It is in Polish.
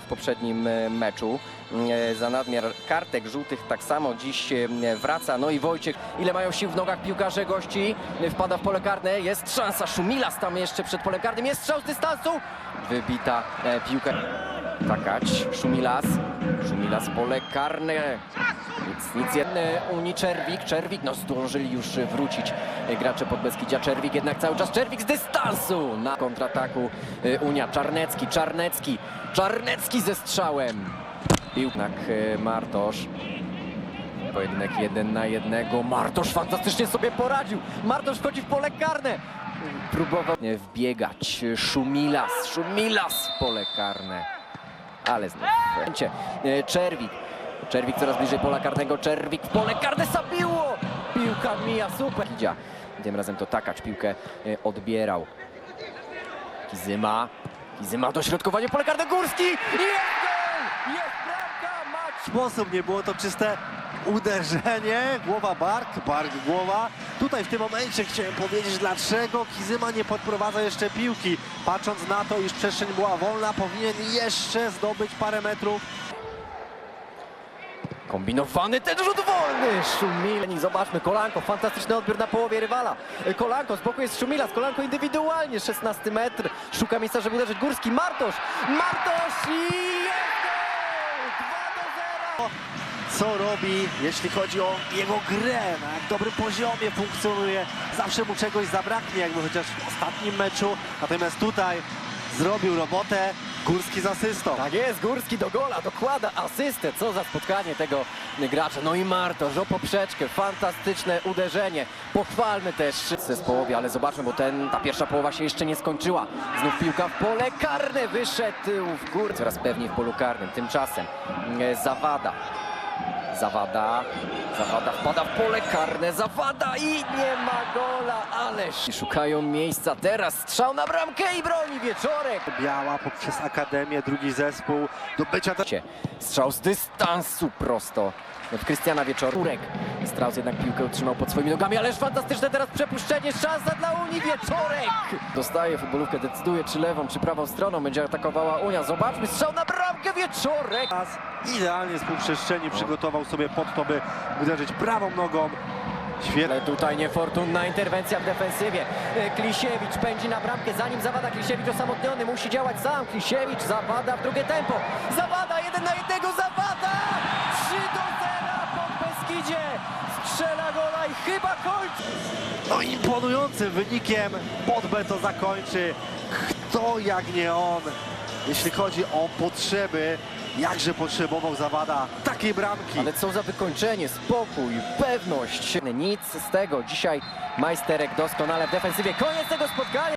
w poprzednim e, meczu. E, Za nadmiar kartek żółtych tak samo dziś e, wraca. No i Wojciech, ile mają sił w nogach piłkarze gości. Wpada w pole karne, jest szansa. Szumilas tam jeszcze przed polem karnym, jest strzał z dystansu. Wybita e, piłka. Takać, Szumilas. Szumilas pole karne. Nic, nic Unii Czerwik. Czerwik, no zdążyli już wrócić e, gracze Podbeskidzia. Czerwik jednak cały czas Czerwik z dystansu na kontrataku e, Unia. Czarnecki, Czarnecki, Czarnecki ze strzałem. Piłknak e, Martosz. Pojedynek jeden na jednego. Martosz fantastycznie sobie poradził. Martosz wchodzi w pole karne. Próbował wbiegać. Szumilas, Szumilas w pole karne. Ale znów. Czerwik. Czerwik coraz bliżej pola karnego. Czerwik w pole karne zabiło. Piłka mija super. Idzia. Tym razem to Takacz piłkę e, odbierał. Kizyma. Kizyma dośrodkowanie pole karne. Górski. Jest gol! Jest bramka. Mać. sposób, nie było to czyste uderzenie, głowa bark, bark głowa. Tutaj w tym momencie chciałem powiedzieć, dlaczego Kizyma nie podprowadza jeszcze piłki. Patrząc na to, iż przestrzeń była wolna, powinien jeszcze zdobyć parę metrów. Kombinowany ten rzut wolny. Szumilni, zobaczmy, Kolanko, fantastyczny odbiór na połowie rywala. Kolanko, z boku jest Szumilas, Kolanko indywidualnie, 16 metr. Szuka miejsca, żeby uderzyć Górski. Martosz, Martosz i jest gol! 2 do 0. Co robi, jeśli chodzi o jego grę, na jak dobrym poziomie funkcjonuje. Zawsze mu czegoś zabraknie, jakby chociaż w ostatnim meczu. Natomiast tutaj zrobił robotę Górski z asystą. Tak jest, Górski do gola, dokłada asystę. Co za spotkanie tego gracza. No i Martosz o poprzeczkę, fantastyczne uderzenie. Pochwalmy też zespołowi, ale zobaczmy, bo ten, ta pierwsza połowa się jeszcze nie skończyła. Znów piłka w pole karne, wyszedł w górę. Coraz pewniej w polu karnym. Tymczasem e, Zawada. Zawada, Zawada wpada w pole karne, Zawada i nie ma gola, ależ szukają miejsca teraz, strzał na bramkę i broni Wieczorek. Biała poprzez Akademię, drugi zespół do bycia. Strzał z dystansu prosto w Krystiana Wieczorek. Strauss jednak piłkę utrzymał pod swoimi nogami, ależ fantastyczne teraz przepuszczenie, szansa dla Unii Wieczorek! Dostaje futbolówkę, decyduje czy lewą, czy prawą stroną będzie atakowała Unia. Zobaczmy, strzał na bramkę Wieczorek! Idealnie z półprzestrzeni przygotował sobie pod to, by uderzyć prawą nogą. Świetnie. Ale tutaj niefortunna interwencja w defensywie. E, Klisiewicz pędzi na bramkę, zanim Zawada. Klisiewicz osamotniony, musi działać sam. Klisiewicz Zawada w drugie tempo. Zawada, jeden na jednego, Zawada! 3 do 0 pod Beskidzie. Strzela gola i chyba kończy. No imponującym wynikiem Podbę to zakończy. Kto jak nie on, jeśli chodzi o potrzeby, jakże potrzebował Zawada takiej bramki. Ale co za wykończenie, spokój, pewność. Nic z tego. Dzisiaj Majsterek doskonale w defensywie. Koniec tego spotkania.